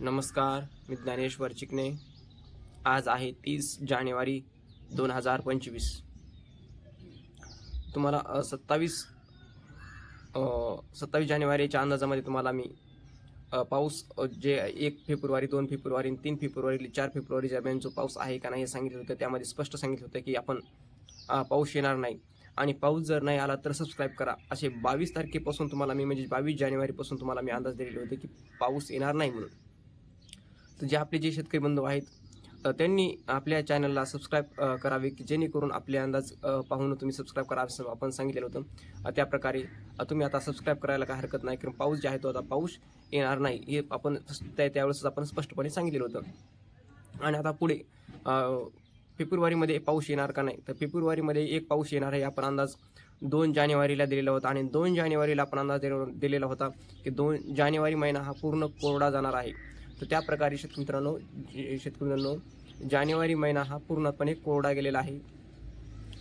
नमस्कार मी ज्ञानेश्वर चिकणे आज आहे तीस जानेवारी दोन हजार पंचवीस. तुम्हाला सत्तावीस सत्तावीस जानेवारीच्या अंदाजामध्ये तुम्हाला मी पाऊस जे एक फेब्रुवारी दोन फेब्रुवारी तीन फेब्रुवारी चार फेब्रुवारी दरम्यान जो पाऊस आहे का नाही हे सांगितलं होतं. त्यामध्ये स्पष्ट सांगितलं होतं की आपण पाऊस येणार नाही. आणि पाऊस जर नाही आला तर सबस्क्राईब करा. असे बावीस तारखेपासून तुम्हाला मी म्हणजे बावीस जानेवारीपासून तुम्हाला मी अंदाज दिलेले होते की पाऊस येणार नाही म्हणून. तर जे आपले जे शेतकरी बंधू आहेत त्यांनी आपल्या चॅनलला सबस्क्राईब करावे की जेणेकरून आपले अंदाज पाहून तुम्ही सबस्क्राईब करा असं आपण सांगितलेलं होतं. त्याप्रकारे तुम्ही आता सबस्क्राईब करायला काही हरकत नाही कारण पाऊस जे आहे तो आता पाऊस येणार नाही हे आपण त्या त्यावेळेस आपण स्पष्टपणे सांगितलेलं होतं. आणि आता पुढे फेब्रुवारीमध्ये पाऊस येणार का नाही? तर फेब्रुवारीमध्ये एक पाऊस येणार आहे आपण अंदाज दोन जानेवारीला दिलेला होता. आणि दोन जानेवारीला आपण अंदाज दिलेला होता की दोन जानेवारी महिना हा पूर्ण कोरडा जाणार आहे. तर त्या प्रकारे शेतकरी मित्रांनो जे- शेतकरी मित्रांनो जानेवारी महिना हा पूर्णपणे कोरडा गेलेला आहे.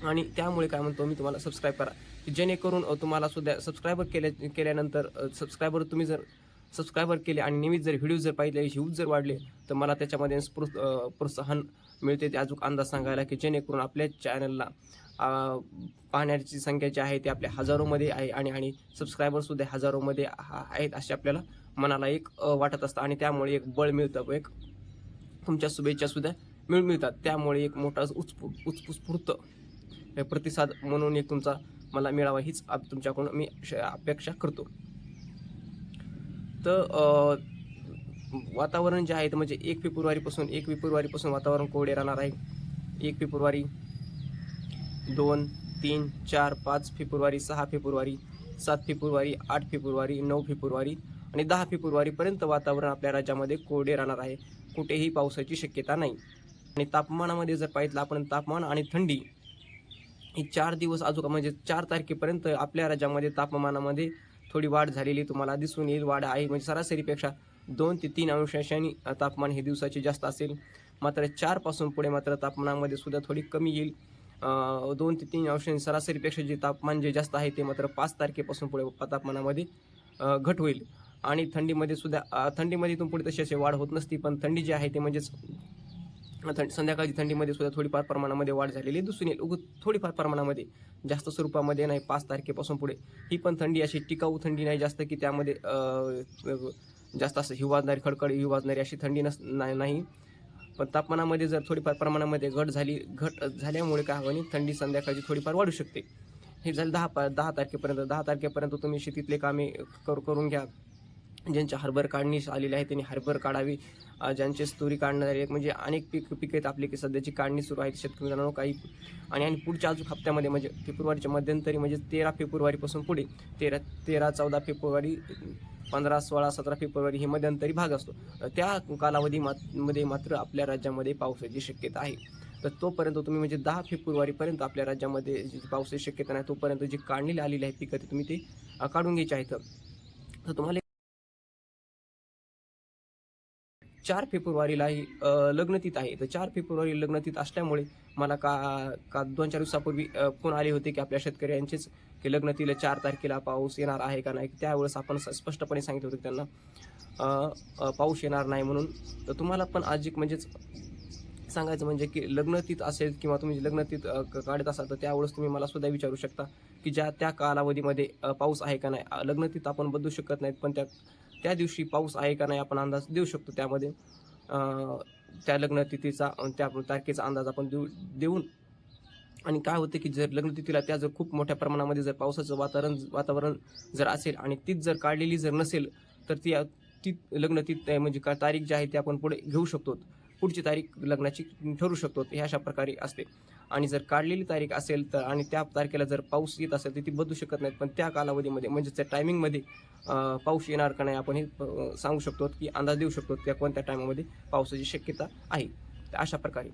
आणि त्यामुळे काय म्हणतो मी तुम्हाला सबस्क्राईब करा. जेणेकरून तुम्हाला सुद्धा सबस्क्रायबर केल्या केल्यानंतर सबस्क्रायबर तुम्ही जर सबस्क्रायबर केले आणि नियमित जर व्हिडिओ जर पाहिले व्ह्यूज जर वाढले तर मला त्याच्यामध्ये प्रोत्स प्रोत्साहन मिळते. ते अजून अंदाज सांगायला की जेणेकरून आपल्या चॅनलला पाहण्याची संख्या जी आहे ती आपल्या हजारोमध्ये आहे आणि आणि सबस्क्रायबरसुद्धा हजारोमध्ये आहेत असे आपल्याला मनाला एक वाटत असतं आणि त्यामुळे एक बळ मिळतं एक तुमच्या शुभेच्छासुद्धा मिळ मिळतात. त्यामुळे एक मोठा उत्स्फू उत्स्फूर्त प्रतिसाद म्हणून एक तुमचा मला मिळावा हीच तुमच्याकडून मी श- अपेक्षा करतो. तर वातावरण जे आहे ते म्हणजे एक फेब्रुवारीपासून एक फेब्रुवारीपासून वातावरण कोरडे राहणार आहे. एक फेब्रुवारी दोन तीन चार पाच फेब्रुवारी सहा फेब्रुवारी सात फेब्रुवारी आठ फेब्रुवारी नऊ फेब्रुवारी आणि दहा फेब्रुवारीपर्यंत वातावरण आपल्या राज्यामध्ये कोरडे राहणार आहे. कुठेही पावसाची शक्यता नाही. आणि तापमानामध्ये जर पाहिलं आपण तापमान आणि थंडी ही चार दिवस अजून म्हणजे चार तारखेपर्यंत आपल्या राज्यामध्ये तापमानामध्ये थोडी वाढ झालेली तुम्हाला दिसून येईल. वाढ आहे म्हणजे सरासरीपेक्षा दोन ते तीन अंशांनी तापमान हे दिवसाचे जास्त असेल. मात्र चारपासून पुढे मात्र तापमानामध्ये सुद्धा थोडी कमी येईल. दोन ते तीन अंशांनी सरासरीपेक्षा जे तापमान जे जास्त आहे ते मात्र पाच तारखेपासून पुढे तापमानामध्ये घट होईल. आणि थंडीमध्ये सुद्धा थंडीमध्ये इथून पुढे तशी अशी वाढ होत नसती पण थंडी जी आहे ते म्हणजेच थंड संध्याकाळची थंडीमध्ये सुद्धा थोडीफार प्रमाणामध्ये वाढ झालेली दिसून येईल उग थोडीफार प्रमाणामध्ये जास्त स्वरूपामध्ये नाही पाच तारखेपासून पुढे. ही पण थंडी अशी टिकाऊ थंडी नाही जास्त की त्यामध्ये जास्त असं हिवाजणारी खडखड हिवाजणारी अशी थंडी नस नाही नाही. पण तापमानामध्ये जर थोडीफार प्रमाणामध्ये घट झाली घट झाल्यामुळे काय हवं थंडी संध्याकाळची थोडीफार वाढू शकते. हे झालं दहा पा दहा तारखेपर्यंत दहा तारखेपर्यंत तुम्ही शेतीतले कामे करू करून घ्या. ज्यांच्या हरभर काढणीस आलेली आहे त्यांनी हरभर काढावी. ज्यांचे तुरी काढणार आहेत म्हणजे अनेक पीक पिक आहेत आपली की सध्याची काढणी सुरू आहे शेतकरी मित्रांनो काही. आणि आणि पुढच्या अजून हप्त्यामध्ये म्हणजे फेब्रुवारीच्या मध्यंतरी म्हणजे तेरा फेब्रुवारीपासून पुढे तेरा तेरा चौदा फेब्रुवारी पंधरा सोळा सतरा फेब्रुवारी हे मध्यंतरी भाग असतो. त्या कालावधी मध्ये मात्र आपल्या राज्यामध्ये पावसाची शक्यता आहे. तर तोपर्यंत तुम्ही म्हणजे दहा फेब्रुवारीपर्यंत आपल्या राज्यामध्ये जी पावसाची शक्यता नाही तोपर्यंत जी काढणीला आलेली आहे पिकं ते तुम्ही ते काढून घ्यायची आहेत तर तुम्हाला चार फेब्रुवारीला ही लग्नतीत आहे. तर चार फेब्रुवारी लग्नतीत असल्यामुळे मला का का दोन चार दिवसापूर्वी फोन आले होते की आपल्या शेतकऱ्यांचेच की लग्नतील चार तारखेला पाऊस येणार आहे का नाही. त्यावेळेस आपण स्पष्टपणे सांगितलं होतं त्यांना पाऊस येणार नाही म्हणून. तर तुम्हाला पण आज एक म्हणजेच सांगायचं म्हणजे की लग्नतीत असेल किंवा तुम्ही लग्नतीत काढत असाल तर त्यावेळेस तुम्ही मला सुद्धा विचारू शकता की ज्या त्या कालावधीमध्ये पाऊस आहे का नाही. लग्नतीत आपण बदलू शकत नाहीत पण त्या त्या दिवशी पाऊस आहे का नाही आपण अंदाज देऊ शकतो त्यामध्ये. त्या लग्नतिथीचा तिथीचा त्या तारखेचा अंदाज आपण देऊ देऊन. आणि काय होतं की जर लग्नतिथीला त्या जर खूप मोठ्या प्रमाणामध्ये जर पावसाचं वातावरण वातावरण जर असेल आणि तीच जर काढलेली जर नसेल तर ती ती लग्नतिथ म्हणजे का तारीख जी आहे ती आपण पुढे घेऊ शकतो. पुढची तारीख लग्नाची ठरू शकतो. हे अशा प्रकारे असते. आणि जर काढलेली तारीख असेल तर आणि त्या तारखेला जर पाऊस येत असेल तर ती बदलू शकत नाहीत. पण त्या कालावधीमध्ये म्हणजे त्या टायमिंगमध्ये पाऊस येणार का नाही आपण हे सांगू शकतो की अंदाज देऊ शकतो त्या कोणत्या टायमामध्ये पावसाची शक्यता आहे. अशा प्रकारे.